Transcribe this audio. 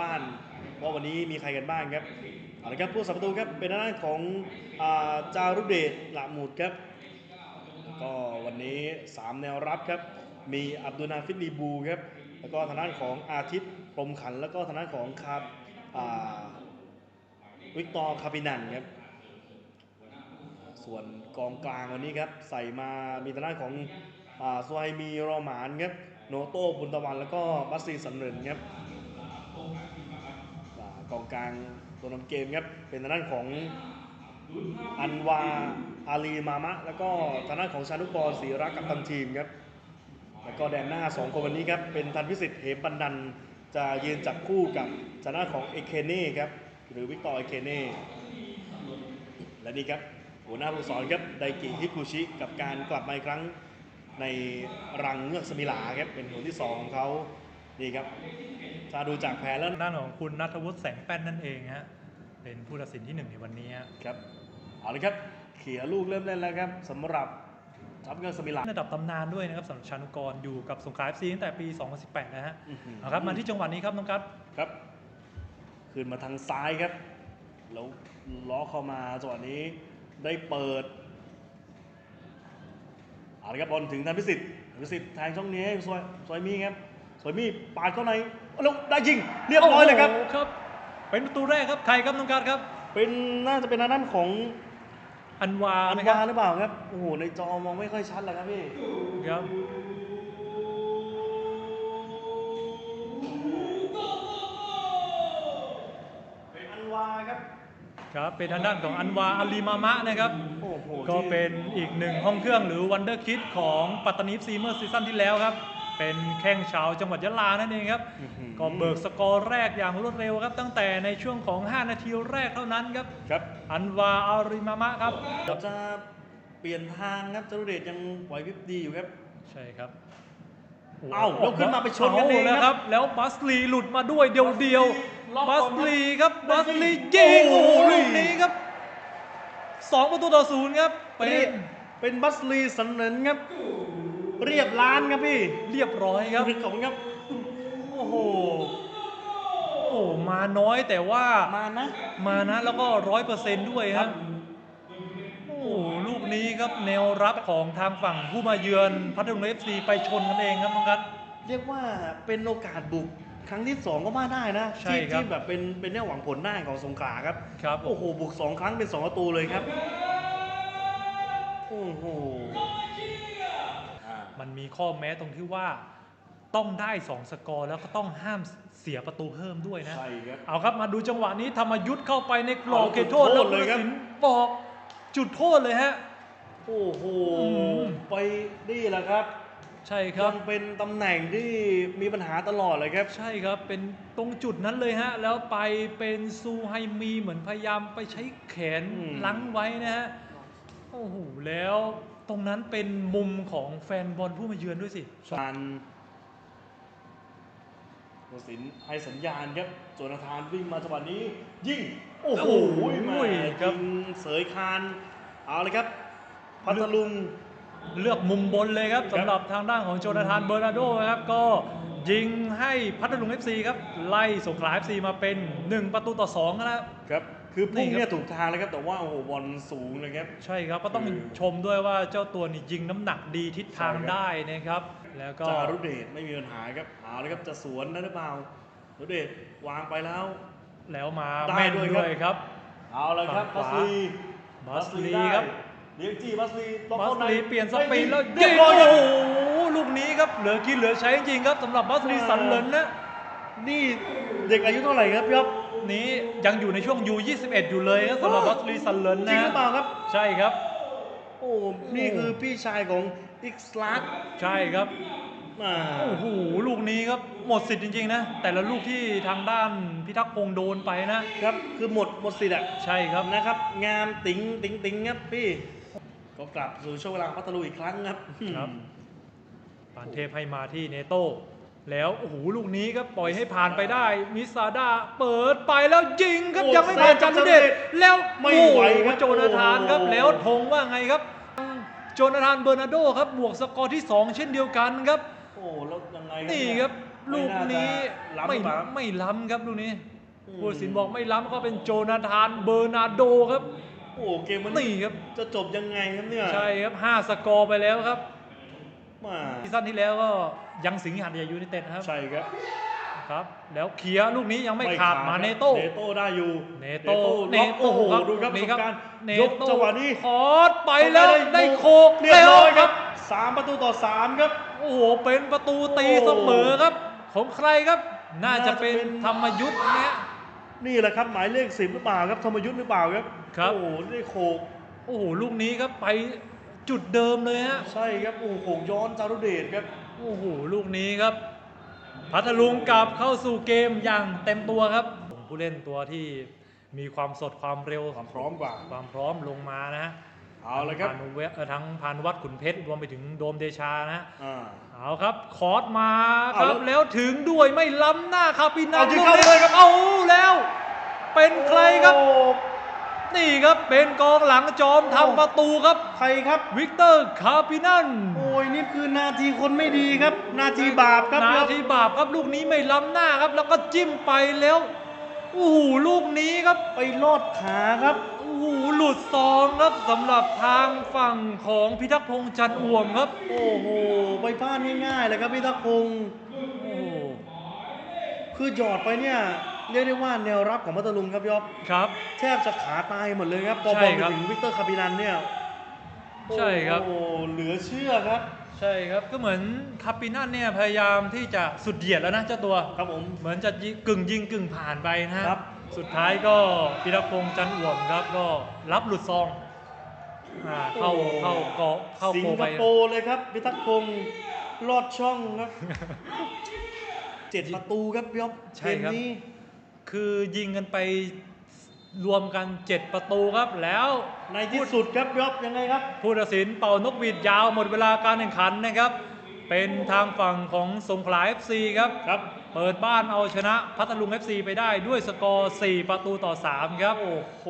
เจ้าบ้านว่าวันนี้มีใครกันบ้างครับเอาละครับผู้สับประตูครับเป็นทางด้านของอาจารุเดชละหมุดครับแล้วก็วันนี้ 3 แนวรับครับ มีอับดุลนาฟิดลีบูครับแล้วก็ทางด้านของอาทิตย์พรมขัน แล้วก็ทางด้านของคาบอ่าวิกตอร์คาปินันครับส่วนกองกลางวันนี้ครับใส่มามีทางด้านของอ่าซวไฮมีรอหมานครับโนโต้บุญตะวันแล้วก็บัสซีสันเรนครับ กองกลางตัวนำเกมครับเป็นทางด้านของอันวาอาลีมามะ แล้วก็ทางด้านของชานุกรศรีรักกับตันทีมครับแล้วก็แดนหน้า 2 คนวันนี้ครับเป็นทันพิสิทธิ์เหมปันดันจะยืนจับคู่กับทางด้านของเอเคเน่ครับหรือวิกตอร์เอเคเน่และนี่ครับหัวหน้าผู้สอนครับไดกิฮิคุชิกับการกลับมาอีกครั้งในรังเงือกสมิลาครับเป็นหัวที่สองของเขานี่ครับ ถ้าดูจากแผนแล้วด้านของคุณนัทวุฒิแสงแป้นนั่นเองฮะเป็นผู้ตัดสินที่หนึ่งในวันนี้ฮะครับเอาเลยครับเขี่ยลูกเริ่มเล่นแล้วครับสำหรับทัพเงือกสมิลาระดับตำนานด้วยนะครับสำหรับชานุกรอยู่กับสงขลาเอฟซีตั้งแต่ปี 2018 นะฮะอื้อหือเอาครับมาที่จังหวะนี้ครับน้องกัสครับขึ้นมาทางซ้ายครับแล้วล้อเข้ามาจังหวะนี้ได้เปิดเอาละครับบอลถึงทันพิสิทธิ์พิสิทธิ์แทงช่องนี้ให้สวยสวยมีครับ สวยมีปาดเข้าในแล้วได้ยิงเรียบร้อยเลยครับโโหครับ เป็นประตูแรกครับ ใครครับน้องกัสครับ เป็นน่าจะเป็นทางด้านของอันวาอันนะครัวาบหรือเปล่าครับ โอ้โห ในจอมองไม่ค่อยชัดเลยครับพี่ ครับเป็นอันวาครับครับเป็นทางด้านของอันวาอาลีมามะนะครับโอ้โหก็ที่เป็นอีกหนึ่งห้องเครื่องหรือวันเดอร์คิดของปัตตานีซีเมอร์ซีซั่นที่แล้วครับ เป็นแข้งชาวจังหวัดยะลานั่นเองครับอื้อหือก็เบิกสกอร์แรกอย่างรวดเร็วครับ ตั้งแต่ในช่วงของ 5 นาทีแรกเท่านั้นครับครับอันวาอาริมามะครับเราจะเปลี่ยนทางครับจรุเดชยังไหวพริบดีอยู่ครับ ใช่ครับเอ้าแล้วขึ้นมาไปชนกันเองแล้วคครัรับบแล้วบัสลีหลุดมาด้วยเดียวเดียวล็อกบัก่สอนครับลีครับได้บัสยิงลียิงโอ้โอ้โหโหลูกนี้ครับสองประตูต่อศูนย์ครับเป็เป็นนเป็นบัสลีสันเนินครับ เรียบล้านครับพี่ เรียบร้อยครับขอบคุณครับ โอ้โห โอ้มาน้อยแต่ว่า มานะ มานะแล้วก็ร้อยเปอร์เซนต์ด้วยคครัรับบโอ้ลูกนี้ครับแนวรับของทางฝั่งผู้มาเยือนพัทลุงเอฟซีไปชนกันเองครับน้องกัสเรียกว่าเป็นโอกาสบุกครั้งที่สองก็ว่าได้นะใช่ที่ครับที่แบบเป็นเป็นแนวหวังผลได้ของสงขลาครับครับโอ้โหบุกสองครั้งเป็นสองประตูเลยครับโอ้โหอ่า มันมีข้อแม้ตรงที่ว่าต้องได้ 2 สกอร์ แล้วก็ต้องห้ามเสียประตูเพิ่มด้วยนะ ใช่ครับ เอาครับมาดูจังหวะนี้ธรรมยุทธ์เข้าไปในกรอบเอาเขตโทษจุดโทแล้วษเลยครับ ผู้ตัดสินบอกจุดโทษเลยฮะ โอ้โห อืม ไปนี่แหละครับใช่ครับยังเป็นตำแหน่งที่มีปัญหาตลอดเลยครับ ใช่ครับ เป็นตรงจุดนั้นเลยฮะ แล้วไปเป็นซูไฮมีเหมือนพยายามไปใช้แขนอืม ลังไว้นะฮะ โอ้โห แล้ว ตรงนั้นเป็นมุมของแฟนบอลผู้มาเยือนด้วยสิการตัดสินให้สัญญาณครับโจนาธานวิ่งมาจังหวะนี้ ยิงโอ้โหโอ้โหแม่ครัยิบงเสยคานเอาเลยครับพัทลุงเลือกมุมบนเลยครับครับสำหรับทางด้านของโจนาธานเบอร์นาโดนะครับก็ยิงให้พัทลุง FC ครับไล่สงขลา FC มาเป็น 1 ประตูต่อ2แล้วครับ คือพุ่งนี่ครับเนี่ยถูกทางเลยครับแต่ว่าโอ้โหบอลสูงเลยครับ ใช่ครับก็ต้องคือชมด้วยว่าเจ้าตัวนี่ยิงน้ำหนักดีทิศทางใช่ครับได้นะครับ แล้วก็จารุเดชไม่มีปัญหาครับเอาเลยครับจะสวนได้หรือเปล่าจารุเดชวางไปแล้ว แล้วมาได้แม่นด้วยด้วยครับครับ เอาเลยครับฝั่บังสขวาลีบัสลีได้ครับเลี้ยงจี้บัสลีล็อกบัเข้าสในลีเปลี่ยนสปีดแล้วเรียิยงบร้อยคโอ้รับโหลูกนี้ครับเหลือกินเหลือใช้จริงๆครับสำหรับบัสลีว้าวสันเหลินนะ นี่เด็กอายุเท่าไหร่ครับพี่อ๊อฟนี้ยังอยู่ในช่วงยู21 อยู่เลยครับสำหรับบัสลีสันเหลินจรินะงหรือเปล่าครับ ใช่ครับ โอ้นี่คือพี่ชายของอิกสลัดใช่ครับมาโอ้โหลูกนี้ครับหมดสิทธิ์จริงๆนะแต่ละลูกที่ทางด้านพิทักษ์พงษ์โดนไปนะครับคือหมดหมดสิทธิ์อะใช่ครับนะครับ งามติ๋งติ๋งติ๋งครับพี่ก็กลับสู่ช่วงเวลาพัทลุยอีกครั้งครับครับปานเทพให้มาที่เนโต้ แล้วโอ้โหลูกนี้ครับปล่อยให้ผ่านไปได้ มิซาดาเปิดไปแล้วยิงครับโอ้ยังไม่ผ่านจันทเดชแล้วไม่ไหวครับโอ้โโจนาธานครับโอ้โห แล้วธงว่าไงครับ โจนาธานเบอร์นาโดครับบวกสกอร์ที่ 2 เช่นเดียวกันครับ โอ้แล้วยังไงนี่ครับลูกนี้ล้ำหไม่รือเปล่าไม่ล้ำครับลูกนี้อืม ผู้ตัดสินบอกไม่ล้ำก็เป็นโจนาธานเบอร์นาร์โดครับโอ้โหเกมมันนี่ครับ จะจบยังไงครับเนี่ย ใช่ครับห้าสกอร์ไปแล้วครับ มาซีซั่นที่แล้วก็ยังสิงห์หัดใหญ่ยูไนเต็ดนะครับ ใช่ครับครับ แล้วเคลียร์ลูกนี้ยังไม่ขาดมาเนโต้เนโต้ได้อยู่เนโต้ล็อกโอ้โหครับดูครับนี่ประสบการณ์เนยกโต้จังหวะนี้คอร์สไปแล้วได้โคกเรียบแล้วร้อยคครัรับบสามประตูต่อสามครับ โอ้โหเป็นประตูตีโอ้เสมอครับ ของใครครับน่าจะเป็นน่าจะเป็นธรรมยุทธ์เนี่ยนี่แหละครับหมายเลขสิบหรือเปล่าครับธรรมยุทธ์หรือเปล่าครับครับโอ้โหได้โขกโอ้โหลูกนี้ครับไป จุดเดิมเลยฮะ ใช่ครับโอ้โหโขกย้อนจารุเดชครับ โอ้โห ลูกนี้ครับ พัทลุงกลับเข้าสู่เกมอย่างเต็มตัวครับ ผู้เล่นตัวที่มีความสดความเร็วความพร้อมกว่า ความพร้อมลงมานะฮะเอาเลยครับพานุเวศเอ่อทั้งพานุวัฒน์ขุนเพชรรวมไปถึงโดมเดชานะฮะอ่าเอาครับ คอร์สมาคเอารับแล้วแล้วถึงด้วยไม่ล้ำหน้าคาปินันเอาจริงเข้าเลยครับเอาแล้ว เป็นใครครับโอ้ นี่ครับเป็นกองหลังจอมทำประตูครับ ใครครับ วิกเตอร์คาปินันโอ้ยนี่คือนาทีคนไม่ดีครับ นาทีบาปครับนาทีบาปครับลูกนี้ไม่ล้ำหน้าครับ แล้วก็จิ้มไปแล้วโอ้โหลูกนี้ครับไปลอดขาครับโอ้โหหลุดซองครับสำหรับทางฝั่งของพิทักษ์พงษ์จันทร์อ่วมครับ โอ้โหไปพลาดง่ายๆเลยครับพี่ทักพงศ์โอ้โหคือหยอดไปเนี่ย เรียกได้ว่าแนวรับของมัตตลุงครับยอบครับ แทบจะขาตายหมดเลยครับพอใช่บอลครับไปถึงวิกเตอร์คาปินันเนี่ยใช่ครับโอ้โหเหลือเชื่อครับ ใช่ครับก็เหมือนคาปินันเนี่ยพยายามที่จะสุดเหยียดแล้วนะเจ้าตัวครับผมเหมือนจะยิงกึ่งยิงกึ่งผ่านไปนะฮะครับ สุดท้ายก็พิทักษ์พงษ์จันทร์อ่วมครับก็รับหลุดซองอ่าเข้าเข้าเกาะเข้าสิงโกคไปโปร์เลยครับพิทักษ์พงศ์ลอดช่องครับเจ็ดประตูครับยอบใช่ครับเกมนี้ คือยิงกันไปรวมกัน 7 ประตูครับแล้วในที่สุดครับยอบยังไงครับ ผู้ตัดสินเป่านกหวีดยาวหมดเวลาการแข่งขันนะครับ เป็นทางฝั่งของสงขลา FC ครับครับ เปิดบ้านเอาชนะพัทลุง FC ไปได้ด้วยสกอร์ 4 ประตูต่อ 3 ครับ โอ้โห